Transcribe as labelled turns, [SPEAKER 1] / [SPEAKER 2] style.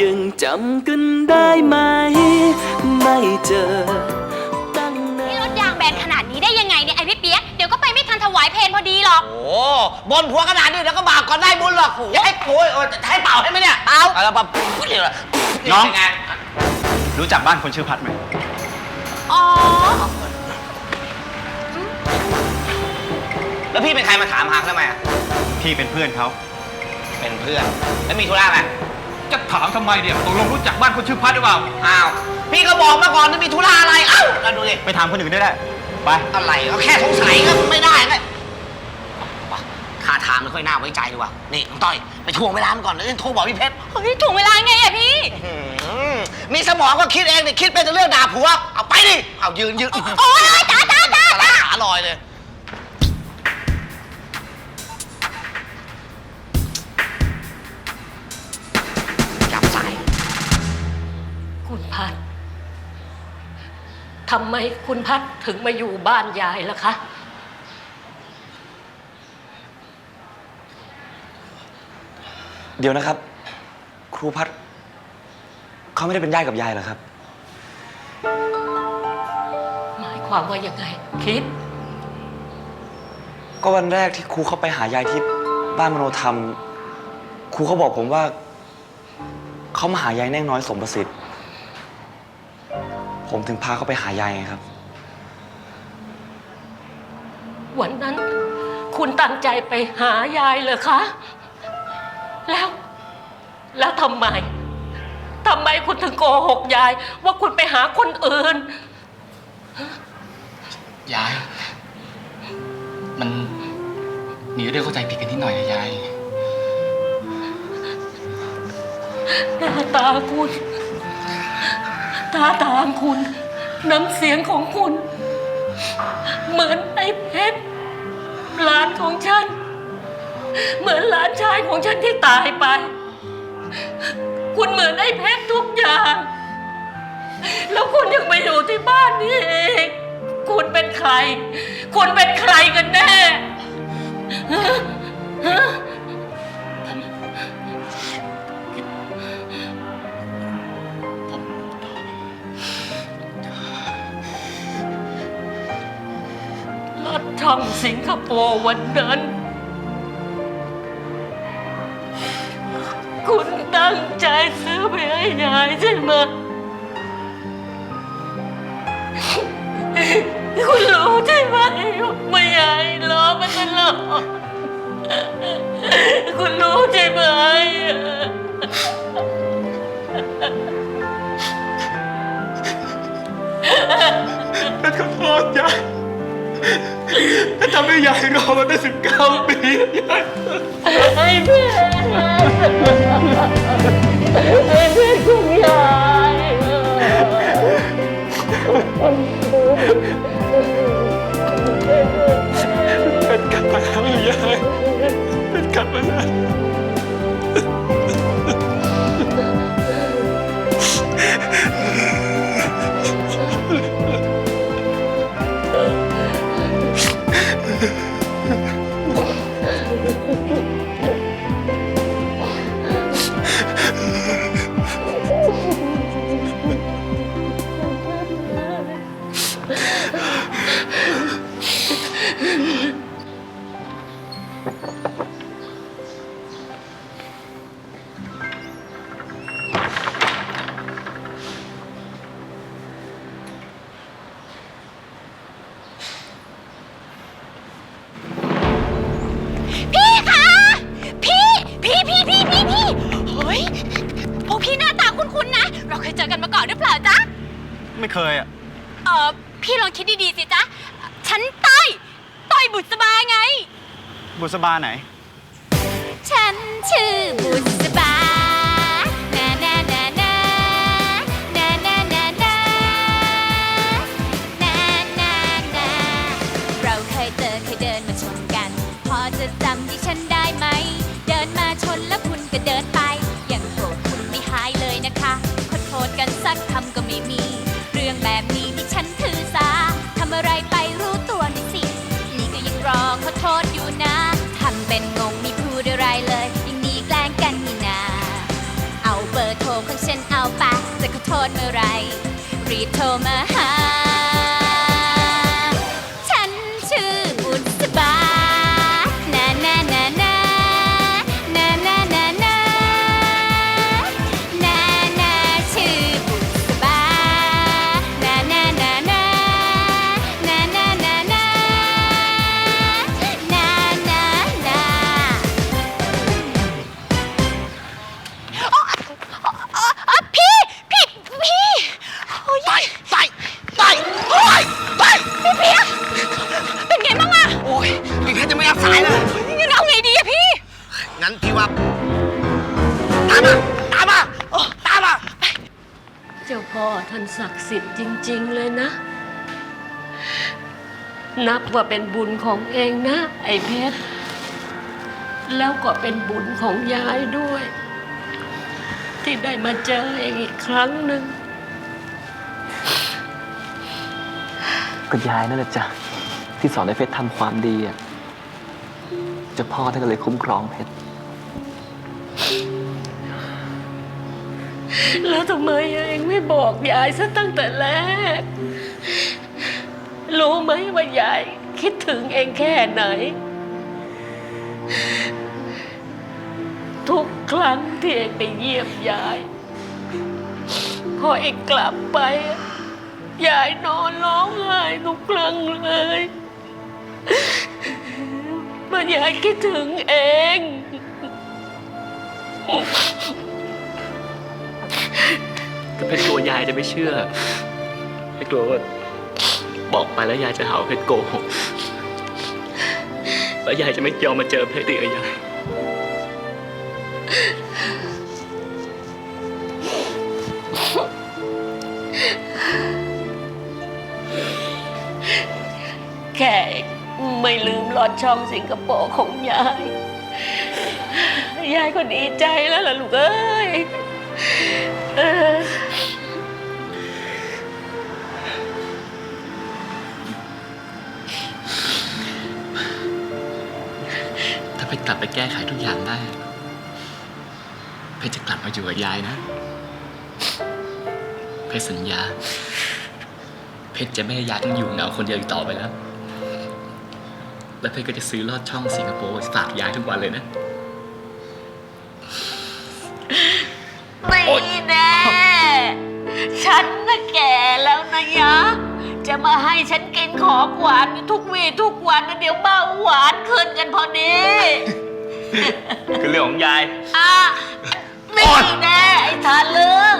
[SPEAKER 1] ยังจำกันได้ไหม ไม่เจอตั้งนา
[SPEAKER 2] นี่
[SPEAKER 1] น
[SPEAKER 2] รถยางแบนขนาดนี้ได้ยังไงเนี่ยไอพี่เปียกเดี๋ยวก็ไปไม่ทันถวายเพลงพอดีหรอก
[SPEAKER 3] โอ้บนผัวขนาดนี้เดี๋ยวก็บาปก่อนได้บุญหรอกอย่าให้โอ้ยโอ้ยจะให้เป่าให้ไหมเนี่ย เอาเอาแล้วแบบพูดเลยเหรอ
[SPEAKER 4] น้อง
[SPEAKER 3] เป็ไง
[SPEAKER 4] รู้จักบ้านคนชื่อพัดไหม
[SPEAKER 2] อ๋อ
[SPEAKER 3] แล้วพี่เป็นใครมาถามหาทำไมอะ
[SPEAKER 4] พี่เป็นเพื่อนเขา
[SPEAKER 3] เป็นเพื่อน แล้วมีธุระไหม
[SPEAKER 4] จะถามทำไมเนี่ยตกลงรู้จักบ้านคนชื่อพัดหรือเปล่า
[SPEAKER 3] อ้าว พี่ก็บอกมาก่อนว่ามีธุระอะไร เอ้าแล้วดูดิ
[SPEAKER 4] ไปถามคนอื่นได้ได้ไป
[SPEAKER 3] อะไรก็แค่สงสัยก็ไม่ได้ก็วะท่าทางไม่ค่อยน่าไว้ใจเลยว่ะ นี่น้องต้อย ไปทวงเวลามันก่อนแล้วโทรบอกพี่เพชร
[SPEAKER 2] เฮ้ยถ่วงเวลาไงอะพี่
[SPEAKER 3] อื้อหือมีสมองก็คิดเองนี่คิดเป็นแต่เรื่องด่าผัว เอาไปดิ เอายืนยืน
[SPEAKER 2] โอ๊ยจ้าจ้าจ้า
[SPEAKER 3] ตลาดขาลอยเลย
[SPEAKER 5] ทำไมคุณพัดถึงมาอยู่บ้านยายล่ะคะ
[SPEAKER 6] เดี๋ยวนะครับ ครูพัดเขาไม่ได้เป็นญาติกับยายเหรอครับ
[SPEAKER 5] หมายความว่ายังไง คิด
[SPEAKER 6] ก็วันแรกที่ครูเข้าไปหายายที่บ้านมโนธรรม ครูเขาบอกผมว่า เขามาหายายแน่งน้อยสมประสิทธิ์ ผมถึงพาเขาไปหายายไงครับ
[SPEAKER 5] วันนั้น คุณตั้งใจไปหายายเลยคะ แล้ว แล้วทำไมทำไมคุณถึงโกหกยาย ว่าคุณไปหาคนอื่น
[SPEAKER 7] ยาย มันมีเรื่องเข้าใจผิดกันนิดหน่อยอะยาย
[SPEAKER 5] หน้าตาคุณ ตาตามคุณ น้ำเสียงของคุณ เหมือนไอ้เพชรหลานของฉัน เหมือนหลานชายของฉันที่ตายไป คุณเหมือนไอ้เพชรทุกอย่าง แล้วคุณยังไปอยู่ที่บ้านนี้เองคุณเป็นใคร คุณเป็นใครกันแน่ฮะฮะ องสิงคโปร์วันนั้น คุณตั้งใจซื้อไปให้ยายใช่ไหมคุณรู้ใช่ไหมว่ายายรอมา
[SPEAKER 4] น ทำให้ยายรอมาได้สิบเก้าปียาย
[SPEAKER 5] ไอ้เพื่อนไอ้เพื่อนคุณยาย
[SPEAKER 4] เป็นกลับมาแล้วยายเป็นกลับมาแล้ว
[SPEAKER 2] ยเจอกันมาก่อนหรือเปล่าจ๊ะ
[SPEAKER 4] ไม่เคยอะ
[SPEAKER 2] เออพี่ลองคิดดีๆสิจ๊ะ ฉันต้อยต้อยบุษบาไง
[SPEAKER 4] บุษบาไหน
[SPEAKER 2] ฉันชื่อบุษ
[SPEAKER 5] told my ศักดิ์สิทธิ์จริง ๆ เลยนะ นับว่าเป็นบุญของเองนะ ไอ้เพชร แล้วก็เป็นบุญของยายด้วย ที่ได้มาเจอเองอีกครั้งหนึ่ง
[SPEAKER 1] ก็ยายนั่นแหละจ้ะที่สอนให้เพชรทำความดีอะเจ้าพ่อท่านก็เลยคุ้มครองเพชร
[SPEAKER 5] แล้ว บอกยายซะตั้งแต่แรก รู้ไหมว่ายายคิดถึงเองแค่ไหน ทุกครั้งที่เองไปเยี่ยมยาย พอเองกลับไป ยายนอนร้องไห้ทุกครั้งเลยมันยายคิดถึงเอง
[SPEAKER 1] เพชรกลัวยายจะไม่เชื่อเพชรกลัวว่าบอกไปแล้วยายจะหาว่าเพชรโกหกแล้วยายจะไม่ยอมมาเจอเพชรอีกอะยาย
[SPEAKER 5] แค่ไม่ลืมลอดช่องสิงคโปร์ของยาย ยายก็ดีใจแล้วล่ะลูกเอ้ย เออ
[SPEAKER 7] ถ้าเพชรกลับไปแก้ไขทุกอย่างได้ เพชรจะกลับมาอยู่กับยายนะ เพชรสัญญา เพชรจะไม่ให้ยายต้องอยู่เหงาคนเดียวอีกต่อไปแล้ว และเพชรก็จะซื้อลอดช่องสิงคโปร์ฝากยายทุกวันเลยนะ
[SPEAKER 5] ฉันน่ะแก่แล้วนะยะ จะมาให้ฉันกินของหวานทุกวีทุกวันนะเดี๋ยวเบาหวานขึ้นกันพอดี
[SPEAKER 6] คือเรื่องของยาย
[SPEAKER 5] อะนี่แน่ไอ้ทาเลือก